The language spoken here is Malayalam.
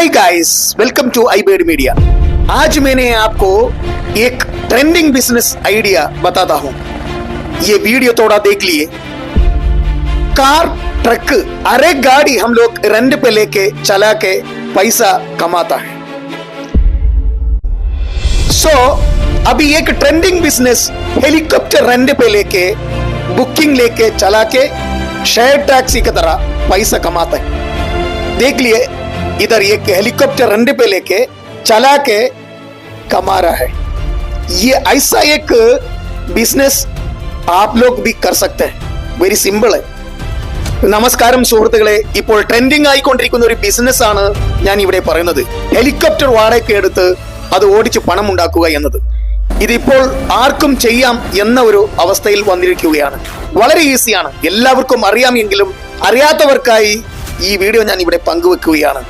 हाय गाइस वेलकम टू आईबेड मीडिया आज मैंने आपको एक ट्रेंडिंग बिज़नेस आइडिया बताता हूँ। ये वीडियो थोड़ा देख लिए। कार ट्रक अरे गाड़ी हम लोग रेंट पे लेके चला के पैसा कमाता है। सो so, अभी एक ट्रेंडिंग बिज़नेस हेलीकॉप्टर रेंट पे लेके बुकिंग लेके चला के शेयर टैक्सी की तरह पैसा कमाता है। देख लिए इधर एक हेलीकॉप्टर रेंट पे लेके चला के कमा रहा है ये ऐसा एक बिजनेस आप लोग भी कर सकते हैं വെരി സിമ്പിൾ നമസ്കാരം സുഹൃത്തുക്കളെ ഇപ്പോൾ ട്രെൻഡിങ് ആയിക്കൊണ്ടിരിക്കുന്ന ഒരു ബിസിനസ് ആണ് ഞാൻ ഇവിടെ പറയുന്നത് ഹെലികോപ്റ്റർ വാടകയ്ക്ക് എടുത്ത് അത് ഓടിച്ച് പണം ഉണ്ടാക്കുക എന്നത് ഇതിപ്പോൾ ആർക്കും ചെയ്യാം എന്ന ഒരു അവസ്ഥയിൽ വന്നിരിക്കുകയാണ് വളരെ ഈസിയാണ് എല്ലാവർക്കും അറിയാമെങ്കിലും അറിയാത്തവർക്കായി ഈ വീഡിയോ ഞാൻ ഇവിടെ പങ്കുവെക്കുകയാണ്